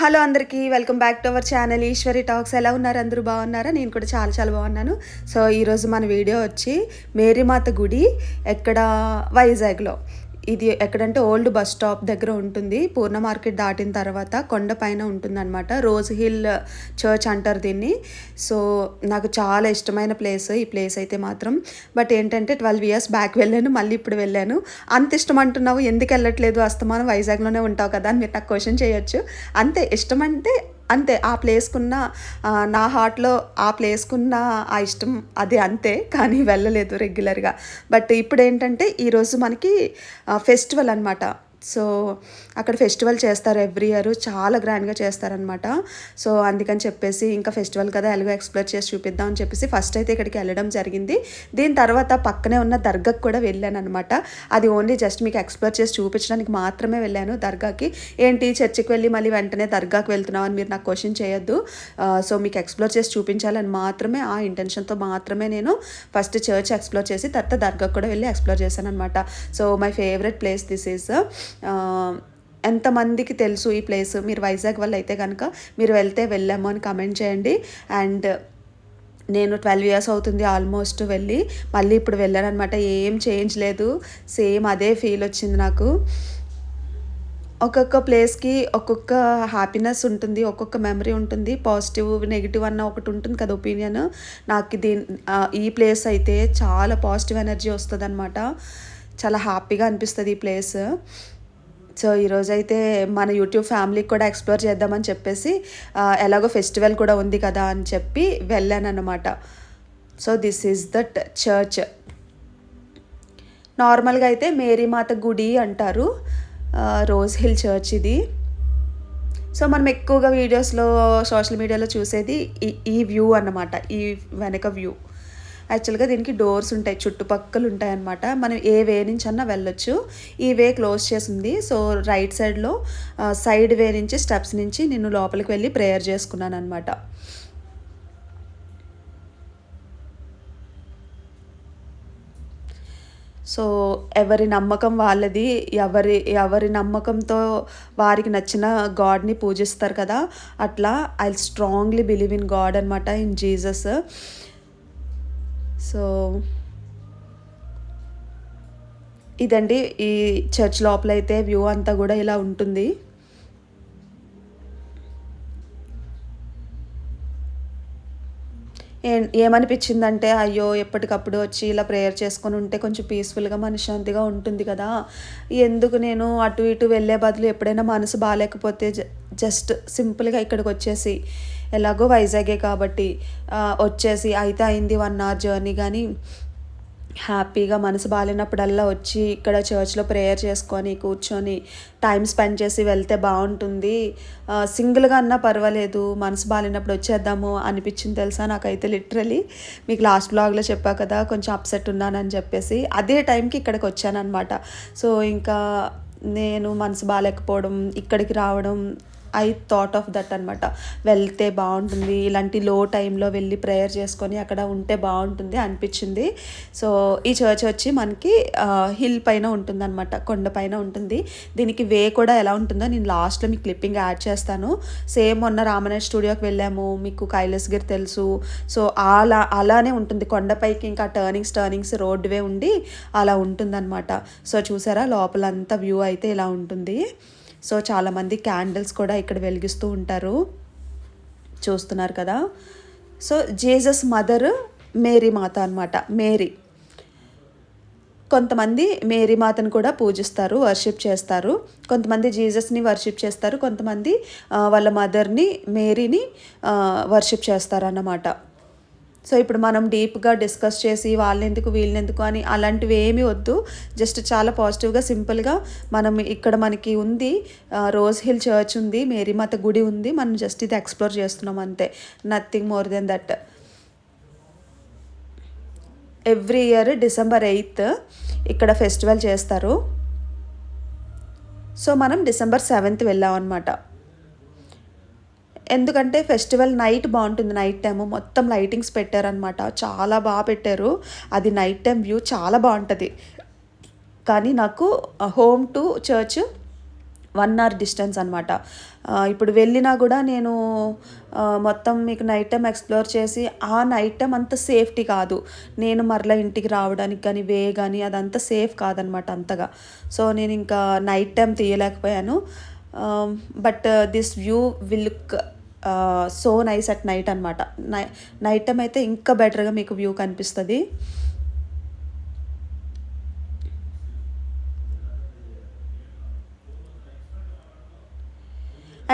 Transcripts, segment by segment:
Hello అందరికీ welcome back to our channel Eshwari talks. ఎలా ఉన్నారు? అందరూ బాగున్నారా? నేను కూడా చాలా చాలా బాగున్నాను. సో ఈరోజు మన వీడియో వచ్చి మేరీమాత గుడి ఎక్కడ వైజాగ్లో. ఇది ఎక్కడంటే ఓల్డ్ బస్ స్టాప్ దగ్గర ఉంటుంది. పూర్ణ మార్కెట్ దాటిన తర్వాత కొండ పైన ఉంటుందన్నమాట. రోజ్ హిల్ చర్చ్ అంటారు దీన్ని. సో నాకు చాలా ఇష్టమైన ప్లేస్ ఈ ప్లేస్ అయితే మాత్రం. బట్ ఏంటంటే ట్వెల్వ్ ఇయర్స్ బ్యాక్ వెళ్ళాను మళ్ళీ ఇప్పుడు వెళ్ళాను. అంత ఇష్టం అంటున్నావు ఎందుకు వెళ్ళట్లేదు అస్తమానం? వైజాగ్లోనే ఉంటావు కదా అని మీరు నాకు క్వశ్చన్ చేయొచ్చు. అంతే ఇష్టం అంటే అంతే ఆ ప్లేస్కున్న నా హార్ట్లో ఆ ప్లేస్కున్న ఆ ఇష్టం అది అంతే కానీ వెళ్ళలేదు రెగ్యులర్గా. బట్ ఇప్పుడు ఏంటంటే ఈరోజు మనకి ఫెస్టివల్ అనమాట సో అక్కడ ఫెస్టివల్ చేస్తారు ఎవ్రీ ఇయర్. చాలా గ్రాండ్గా చేస్తారనమాట సో అందుకని చెప్పేసి ఇంకా ఫెస్టివల్ కదా ఎలాగో ఎక్స్ప్లోర్ చేసి చూపిద్దాం అని చెప్పేసి ఫస్ట్ అయితే ఇక్కడికి వెళ్ళడం జరిగింది. దీని తర్వాత పక్కనే ఉన్న దర్గాకి కూడా వెళ్ళాను అనమాట అది ఓన్లీ జస్ట్ మీకు ఎక్స్ప్లోర్ చేసి చూపించడానికి మాత్రమే వెళ్ళాను దర్గాకి. ఏంటి చర్చికి వెళ్ళి మళ్ళీ వెంటనే దర్గాకి వెళ్తున్నావు అని మీరు నాకు క్వశ్చన్ చేయొద్దు. సో మీకు ఎక్స్ప్లోర్ చేసి చూపించాలని మాత్రమే ఆ ఇంటెన్షన్తో మాత్రమే నేను ఫస్ట్ చర్చ్ ఎక్స్ప్లోర్ చేసి తర్వాత దర్గాకి కూడా వెళ్ళి ఎక్స్ప్లోర్ చేశాను అనమాట so my favourite place this is ఎంతమందికి తెలుసు ఈ ప్లేస్? మీరు వైజాగ్ వల్ల అయితే కనుక మీరు వెళ్తే వెళ్ళాము అని కమెంట్ చేయండి. అండ్ నేను ట్వెల్వ్ ఇయర్స్ అవుతుంది ఆల్మోస్ట్ వెళ్ళి మళ్ళీ ఇప్పుడు వెళ్ళాను అనమాట ఏం చేంజ్ లేదు. సేమ్ అదే ఫీల్ వచ్చింది నాకు. ఒక్కొక్క ప్లేస్కి ఒక్కొక్క హ్యాపీనెస్ ఉంటుంది ఒక్కొక్క మెమరీ ఉంటుంది. పాజిటివ్ నెగిటివ్ అన్న ఒకటి ఉంటుంది కదా ఒపీనియన్. నాకు దీని ఈ ప్లేస్ అయితే చాలా పాజిటివ్ ఎనర్జీ వస్తుంది అనమాట చాలా హ్యాపీగా అనిపిస్తుంది ఈ ప్లేస్. సో ఈరోజు అయితే మన యూట్యూబ్ ఫ్యామిలీకి కూడా ఎక్స్ప్లోర్ చేద్దామని చెప్పేసి ఎలాగో ఫెస్టివల్ కూడా ఉంది కదా అని చెప్పి వెళ్ళాను అనమాట so this is that church. నార్మల్గా అయితే మేరీమాత గుడి అంటారు. రోజ్ హిల్ చర్చ్ ఇది. సో మనం ఎక్కువగా వీడియోస్లో సోషల్ మీడియాలో చూసేది ఈ ఈ వ్యూ అన్నమాట. ఈ వెనక వ్యూ. యాక్చువల్గా దీనికి డోర్స్ ఉంటాయి చుట్టుపక్కల ఉంటాయి అనమాట మనం ఏ వే నుంచి అన్నా వెళ్ళొచ్చు. ఈ వే క్లోజ్ చేసింది. సో రైట్ సైడ్లో సైడ్ వే నుంచి స్టెప్స్ నుంచి నేను లోపలికి వెళ్ళి ప్రేయర్ చేసుకున్నాను అనమాట సో ఎవరి నమ్మకం వాళ్ళది. ఎవరి ఎవరి నమ్మకంతో వారికి నచ్చిన గాడ్ని పూజిస్తారు కదా. అట్లా I strongly believe in God అనమాట ఇన్ జీసస్. సో ఇదండి ఈ చర్చ్ లోపల అయితే వ్యూ అంతా కూడా ఇలా ఉంటుంది. ఏమనిపించిందంటే అయ్యో ఎప్పటికప్పుడు వచ్చి ఇలా ప్రేయర్ చేసుకొని ఉంటే కొంచెం పీస్ఫుల్గా మనశ్శాంతిగా ఉంటుంది కదా. ఎందుకు నేను అటు ఇటు వెళ్ళే బదులు ఎప్పుడైనా మనసు బాగాలేకపోతే జ- జస్ట్ సింపుల్గా ఇక్కడికి వచ్చేసి ఎలాగో వైజాగే కాబట్టి వచ్చేసి అయితే అయింది వన్ అవర్ జర్నీ కానీ హ్యాపీగా మనసు బాగాలేనప్పుడల్లా వచ్చి ఇక్కడ చర్చ్లో ప్రేయర్ చేసుకొని కూర్చొని టైం స్పెండ్ చేసి వెళ్తే బాగుంటుంది. సింగిల్గా అన్నా పర్వాలేదు మనసు బాగాలేనప్పుడు వచ్చేద్దాము అనిపించింది తెలుసా నాకైతే లిటరలీ మీకు లాస్ట్ బ్లాగ్లో చెప్పా కదా కొంచెం అప్సెట్ ఉన్నానని చెప్పేసి. అదే టైంకి ఇక్కడికి వచ్చానమాట సో ఇంకా నేను మనసు బాగాలేకపోవడం ఇక్కడికి రావడం ఐ థాట్ ఆఫ్ దట్ అనమాట వెళ్తే బాగుంటుంది. ఇలాంటి లో టైంలో వెళ్ళి ప్రేయర్ చేసుకొని అక్కడ ఉంటే బాగుంటుంది అనిపించింది. సో ఈ చర్చ్ వచ్చి మనకి హిల్ పైన ఉంటుందన్నమాట. కొండ పైన ఉంటుంది. దీనికి వే కూడా ఎలా ఉంటుందో నేను లాస్ట్లో మీకు క్లిప్పింగ్ యాడ్ చేస్తాను. సేమ్ మొన్న రామనాథ్ స్టూడియోకి వెళ్ళాము. మీకు కైలాసగిరి తెలుసు. సో అలా అలానే ఉంటుంది. కొండపైకి ఇంకా టర్నింగ్స్ టర్నింగ్స్ రోడ్ వే ఉండి అలా ఉంటుందన్నమాట. సో చూసారా? లోపలంతా వ్యూ అయితే ఇలా ఉంటుంది. సో చాలామంది క్యాండిల్స్ కూడా ఇక్కడ వెలిగిస్తూ ఉంటారు. చూస్తున్నారు కదా. సో జీసస్ మదర్ మేరీ మాత అనమాట మేరీ. కొంతమంది మేరీ మాతను కూడా పూజిస్తారు వర్షిప్ చేస్తారు. కొంతమంది జీసస్ని వర్షిప్ చేస్తారు కొంతమంది వాళ్ళ మదర్ని మేరీని వర్షిప్ చేస్తారు అన్నమాట సో ఇప్పుడు మనం డీప్గా డిస్కస్ చేసి వాళ్ళెందుకు వీళ్ళెందుకు అని అలాంటివి ఏమీ వద్దు. జస్ట్ చాలా పాజిటివ్గా సింపుల్గా మనం ఇక్కడ మనకి ఉంది రోజ్ హిల్ చర్చ్ ఉంది మేరీమాత గుడి ఉంది మనం జస్ట్ ఇది ఎక్స్ప్లోర్ చేస్తున్నాం అంతే. Nothing more then that every year December eighth ఇక్కడ ఫెస్టివల్ చేస్తారు. సో మనం డిసెంబర్ సెవెంత్ వెళ్ళాం అనమాట ఎందుకంటే ఫెస్టివల్ నైట్ బాగుంటుంది నైట్ టైం మొత్తం లైటింగ్స్ పెట్టారనమాట చాలా బాగా పెట్టారు. అది నైట్ టైం వ్యూ చాలా బాగుంటుంది. కానీ నాకు home to church one hour distance అనమాట ఇప్పుడు వెళ్ళినా కూడా నేను మొత్తం మీకు నైట్ టైం ఎక్స్ప్లోర్ చేసి ఆ నైట్ టైం అంత సేఫ్టీ కాదు. నేను మరలా ఇంటికి రావడానికి కానీ వే కానీ అదంతా సేఫ్ కాదనమాట అంతగా. సో నేను ఇంకా night time తీయలేకపోయాను. But this view will look so nice at night అనమాట నై నైట్ టైం అయితే ఇంకా బెటర్గా మీకు వ్యూ కనిపిస్తుంది.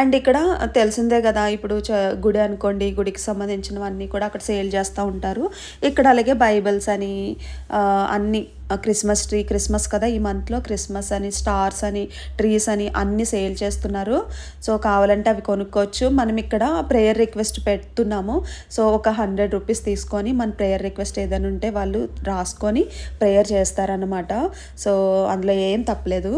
అండ్ ఇక్కడ తెలిసిందే కదా ఇప్పుడు చ గుడి అనుకోండి గుడికి సంబంధించినవన్నీ కూడా అక్కడ సేల్ చేస్తూ ఉంటారు. ఇక్కడ అలాగే బైబిల్స్ అని uh, అన్నీ క్రిస్మస్ ట్రీ క్రిస్మస్ కదా ఈ మంత్లో క్రిస్మస్ అని స్టార్స్ అని ట్రీస్ అని అన్ని సేల్ చేస్తున్నారు. సో కావాలంటే అవి కొనుక్కోవచ్చు. మనం ఇక్కడ ప్రేయర్ రిక్వెస్ట్ పెడుతున్నాము. సో ఒక హండ్రెడ్ రూపీస్ తీసుకొని మన ప్రేయర్ రిక్వెస్ట్ ఏదైనా ఉంటే వాళ్ళు రాసుకొని ప్రేయర్ చేస్తారనమాట సో అందులో ఏం తప్పలేదు.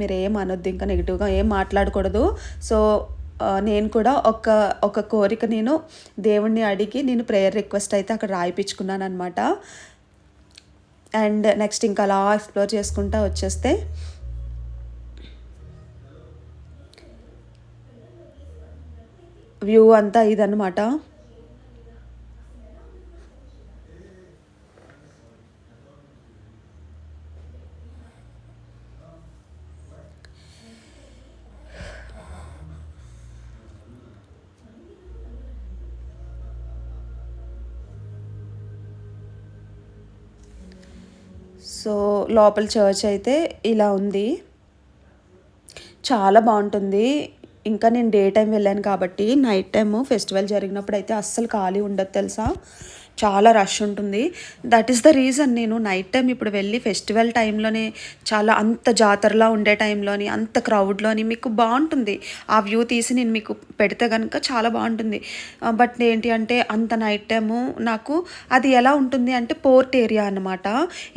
మీరు ఏం అనొద్దు ఇంకా నెగిటివ్గా ఏం మాట్లాడకూడదు. సో నేను కూడా ఒక ఒక కోరిక నేను దేవుణ్ణి అడిగి నేను ప్రేయర్ రిక్వెస్ట్ అయితే అక్కడ రాయిపించుకున్నాను అనమాట అండ్ నెక్స్ట్ ఇంకా అలా ఎక్స్ప్లోర్ చేసుకుంటా వచ్చేస్తే వ్యూ అంతా ఇదన్నమాట. సో లోపల చర్చ్ అయితే ఇలా ఉంది. చాలా బాగుంటుంది. ఇంకా నేను డే టైం వెళ్ళాను కాబట్టి నైట్ టైము ఫెస్టివల్ జరిగినప్పుడు అయితే అస్సలు ఖాళీ ఉండదు తెలుసా? చాలా రష్ ఉంటుంది. దట్ ఈస్ ద రీజన్ నేను నైట్ టైం ఇప్పుడు వెళ్ళి ఫెస్టివల్ టైంలోనే చాలా అంత జాతరలా ఉండే టైంలోని అంత క్రౌడ్లోని మీకు బాగుంటుంది. ఆ వ్యూ తీసి నేను మీకు పెడితే కనుక చాలా బాగుంటుంది. బట్ ఏంటి అంటే అంత నైట్ టైము నాకు అది ఎలా ఉంటుంది అంటే పోర్ట్ ఏరియా అనమాట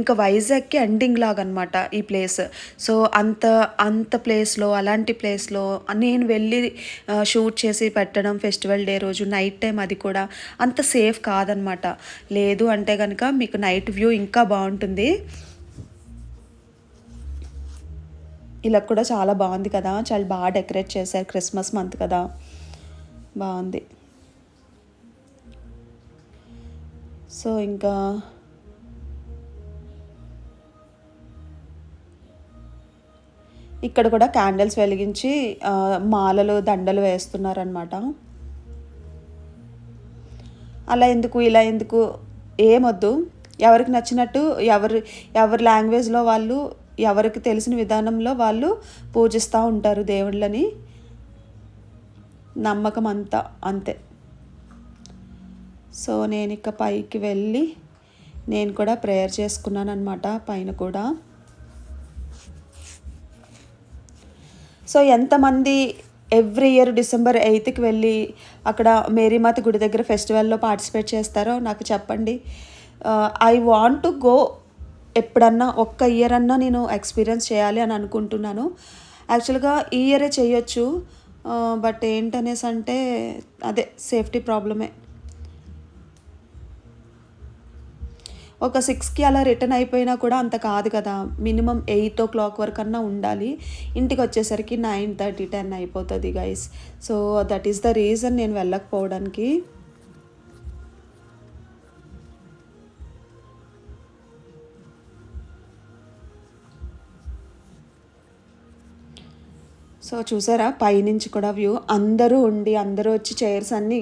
ఇంకా వైజాగ్కి ఎండింగ్ లాగా అనమాట ఈ ప్లేస్ సో అంత అంత ప్లేస్లో అలాంటి ప్లేస్లో నేను వెళ్ళి షూట్ చేసి పెట్టడం ఫెస్టివల్ డే రోజు నైట్ టైం అది కూడా అంత సేఫ్ కాదనమాట లేదు అంటే కనుక మీకు నైట్ వ్యూ ఇంకా బాగుంటుంది. ఇలా కూడా చాలా బాగుంది కదా. చాలా బాగా డెకరేట్ చేశారు క్రిస్మస్ మంత్ కదా. బాగుంది. సో ఇంకా ఇక్కడ కూడా క్యాండిల్స్ వెలిగించి మాలలు దండలు వేస్తున్నారనమాట అలా ఎందుకు ఇలా ఎందుకు ఏమొద్దు. ఎవరికి నచ్చినట్టు ఎవరి ఎవరి లాంగ్వేజ్లో వాళ్ళు ఎవరికి తెలిసిన విధానంలో వాళ్ళు పూజిస్తూ ఉంటారు దేవుళ్ళని. నమ్మకం అంతా అంతే. సో నేను ఇక పైకి వెళ్ళి నేను కూడా ప్రేయర్ చేసుకున్నాను అనమాట పైన కూడా. సో ఎంతమంది ఎవ్రీ ఇయర్ డిసెంబర్ ఎయిత్కి వెళ్ళి అక్కడ మేరీమాత గుడి దగ్గర ఫెస్టివల్లో పార్టిసిపేట్ చేస్తారో నాకు చెప్పండి. ఐ వాంట్ టు గో ఎప్పుడన్నా ఒక్క ఇయర్ అన్నా నేను ఎక్స్పీరియన్స్ చేయాలి అని అనుకుంటున్నాను. యాక్చువల్గా ఈ ఇయరే చేయొచ్చు. బట్ ఏంటనేసి అంటే అదే సేఫ్టీ ప్రాబ్లమే. ఒక సిక్స్కి అలా రిటర్న్ అయిపోయినా కూడా అంత కాదు కదా. మినిమం ఎయిట్ ఓ క్లాక్ వరకు అన్నా ఉండాలి. ఇంటికి వచ్చేసరికి నైన్ థర్టీ టెన్ అయిపోతుంది guys so that is the reason నేను వెళ్ళకపోవడానికి. సో చూసారా? పైనుంచి కూడా వ్యూ. అందరూ ఉండి అందరూ వచ్చి చైర్స్ అన్నీ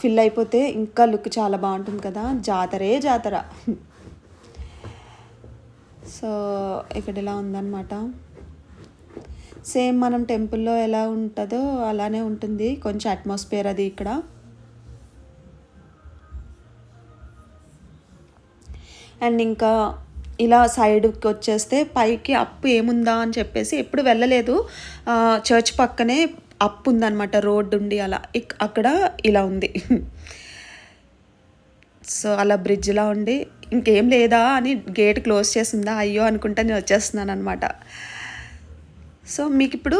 ఫిల్ అయిపోతే ఇంకా లుక్ చాలా బాగుంటుంది కదా? జాతరే జాతర. సో ఇక్కడ ఇలా ఉందన్నమాట. సేమ్ మనం టెంపుల్లో ఎలా ఉంటుందో అలానే ఉంటుంది. కొంచెం అట్మాస్ఫియర్ అది ఇక్కడ. అండ్ ఇంకా ఇలా సైడ్కి వచ్చేస్తే పైకి అప్పు ఏముందా అని చెప్పేసి ఎప్పుడు వెళ్ళలేదు. చర్చ్ పక్కనే అప్పు ఉందన్నమాట రోడ్డు ఉండి అలా. ఇక్- అక్కడ ఇలా ఉంది. సో అలా బ్రిడ్జ్లా ఉండి ఇంకేం లేదా అని గేట్ క్లోజ్ చేసిందా? అయ్యో అనుకుంటా నేను వచ్చేస్తున్నాను అనమాట సో మీకు ఇప్పుడు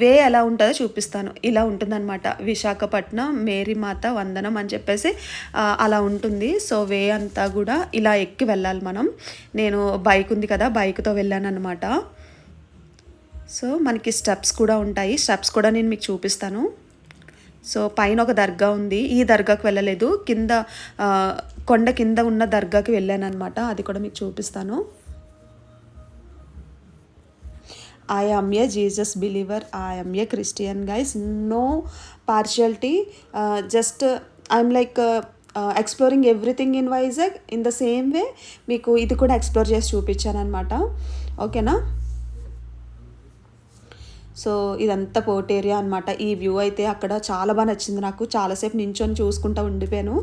వే ఎలా ఉంటుందో చూపిస్తాను. ఇలా ఉంటుందన్నమాట. విశాఖపట్నం మేరీమాత వందనం అని చెప్పేసి అలా ఉంటుంది. సో వే అంతా కూడా ఇలా ఎక్కి వెళ్ళాలి మనం. నేను బైక్ ఉంది కదా బైక్తో వెళ్ళాను అనమాట సో మనకి స్టెప్స్ కూడా ఉంటాయి. స్టెప్స్ కూడా నేను మీకు చూపిస్తాను. సో పైన ఒక దర్గా ఉంది. ఈ దర్గాకి వెళ్ళలేదు. కింద కొండ కింద ఉన్న దర్గాకి వెళ్ళాను అనమాట అది కూడా మీకు చూపిస్తాను. I am a Jesus believer I am a Christian guys no partiality just I'm like exploring everything in Vizag in the same way మీకు ఇది కూడా ఎక్స్ప్లోర్ చేసి చూపించాను అనమాట ఓకేనా సో ఇదంతా పోర్ట్ ఏరియా అనమాట ఈ వ్యూ అయితే అక్కడ చాలా బాగా నచ్చింది నాకు. చాలాసేపు నించొని చూసుకుంటూ ఉండిపోయాను.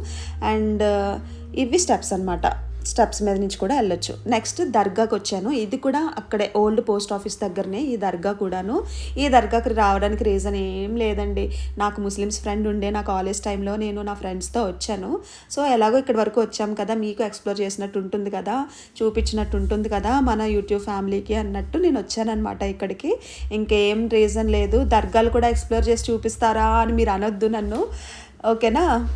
అండ్ uh, ఇవి స్టెప్స్ అనమాట స్టెప్స్ మీద నుంచి కూడా వెళ్ళొచ్చు. నెక్స్ట్ దర్గాకి వచ్చాను. ఇది కూడా అక్కడే ఓల్డ్ పోస్ట్ ఆఫీస్ దగ్గరనే ఈ దర్గా కూడాను. ఈ దర్గాకి రావడానికి రీజన్ ఏం లేదండి. నాకు ముస్లిమ్స్ ఫ్రెండ్ ఉండే నా కాలేజ్ టైంలో నేను నా ఫ్రెండ్స్తో వచ్చాను. సో ఎలాగో ఇక్కడి వరకు వచ్చాం కదా మీకు ఎక్స్ప్లోర్ చేసినట్టు ఉంటుంది కదా చూపించినట్టు ఉంటుంది కదా మన యూట్యూబ్ ఫ్యామిలీకి అన్నట్టు నేను వచ్చానమాట ఇక్కడికి. ఇంకేం రీజన్ లేదు. దర్గాలు కూడా ఎక్స్ప్లోర్ చేసి చూపిస్తారా అని మీరు అనొద్దు నన్ను. ఓకేనా?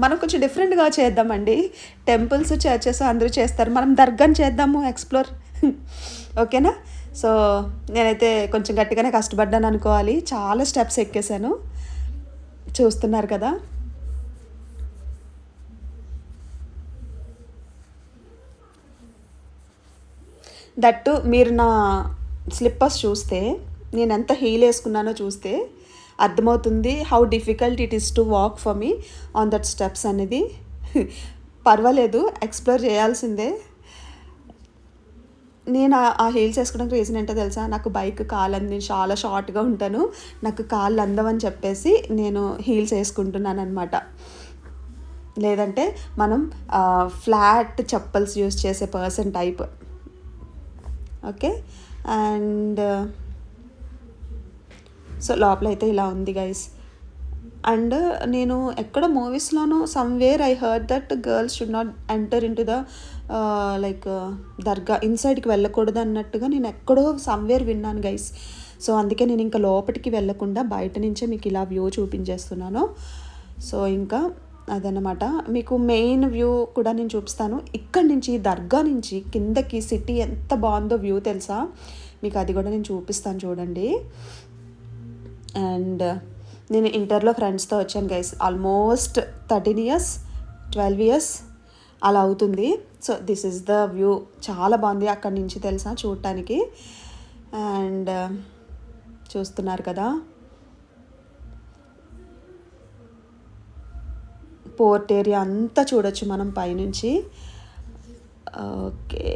మనం కొంచెం డిఫరెంట్గా చేద్దామండి. టెంపుల్స్ చర్చెస్ అందరూ చేస్తారు. మనం దర్గాని చేద్దాము ఎక్స్ప్లోర్ ఓకేనా? సో నేనైతే కొంచెం గట్టిగానే కష్టపడ్డాను అనుకోవాలి. చాలా స్టెప్స్ ఎక్కేసాను చూస్తున్నారు కదా? దట్టు మీరు నా స్లిప్పర్స్ చూస్తే నేను ఎంత హీల్ వేసుకున్నానో చూస్తే అర్థమవుతుంది how difficult it is to walk for me on that steps అనేది. పర్వాలేదు ఎక్స్ప్లోర్ చేయాల్సిందే. నేను ఆ- హీల్స్ వేసుకోవడానికి రీజన్ ఏంటో తెలుసా? నాకు బైక్ కాలు అంది నేను చాలా షార్ట్గా ఉంటాను. నాకు కాళ్ళు అందవని చెప్పేసి నేను హీల్స్ వేసుకుంటున్నాను అనమాట లేదంటే మనం ఫ్లాట్ చెప్పల్స్ యూస్ చేసే person type okay and so లోపల అయితే ఇలా ఉంది గైస్ అండ్ నేను ఎక్కడ మూవీస్లోనూ somewhere I heard that girls should not enter in to the like dargah ఇన్సైడ్కి వెళ్ళకూడదు అన్నట్టుగా నేను ఎక్కడో సమ్వేర్ విన్నాను గైస్ సో అందుకే నేను ఇంకా లోపలికి వెళ్ళకుండా బయట నుంచే మీకు ఇలా వ్యూ చూపించేస్తున్నాను. సో ఇంకా అదనమాట మీకు మెయిన్ వ్యూ కూడా నేను చూపిస్తాను. ఇక్కడి నుంచి దర్గా నుంచి కిందకి సిటీ ఎంత బాగుందో వ్యూ తెలుసా? మీకు అది కూడా నేను చూపిస్తాను చూడండి. అండ్ నేను ఇంటర్లో ఫ్రెండ్స్తో వచ్చాను guys almost thirteen years twelve years అలా అవుతుంది. So this is the view చాలా బాగుంది అక్కడి నుంచి తెలుసా చూడటానికి. అండ్ uh, చూస్తున్నారు కదా. పోర్ట్ ఏరియా అంతా చూడొచ్చు మనం పైనుంచి. ఓకే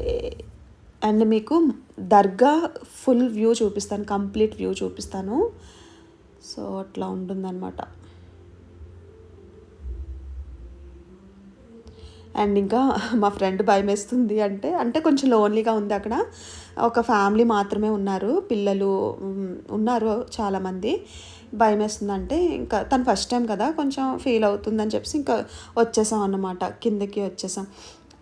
అండ్ మీకు దర్గా ఫుల్ వ్యూ చూపిస్తాను కంప్లీట్ వ్యూ చూపిస్తాను. సో అట్లా ఉంటుందన్నమాట. అండ్ ఇంకా మా ఫ్రెండ్ భయం వేస్తుంది అంటే అంటే కొంచెం లోన్లీగా ఉంది అక్కడ. ఒక ఫ్యామిలీ మాత్రమే ఉన్నారు పిల్లలు ఉన్నారు చాలామంది. భయం వేస్తుందంటే ఇంకా తను ఫస్ట్ టైం కదా కొంచెం ఫీల్ అవుతుందని చెప్పేసి ఇంకా వచ్చేసాం అన్నమాట కిందకి వచ్చేసాం.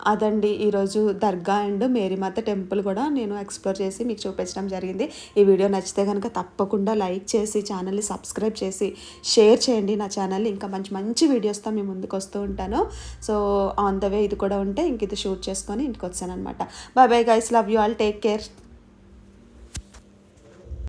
అదండి ఈరోజు దర్గా అండ్ మేరీమాత టెంపుల్ కూడా నేను ఎక్స్ప్లోర్ చేసి మీకు చూపించడం జరిగింది. ఈ వీడియో నచ్చితే కనుక తప్పకుండా లైక్ చేసి ఛానల్ని సబ్స్క్రైబ్ చేసి షేర్ చేయండి నా ఛానల్ ఇంకా మంచి మంచి వీడియోస్తో మీ ముందుకు వస్తూ ఉంటాను. సో ఆన్ ద వే ఇది కూడా ఉంటే ఇంక ఇది షూట్ చేసుకొని ఇంటికి వచ్చాను అనమాట bye bye guys love you all. Take care.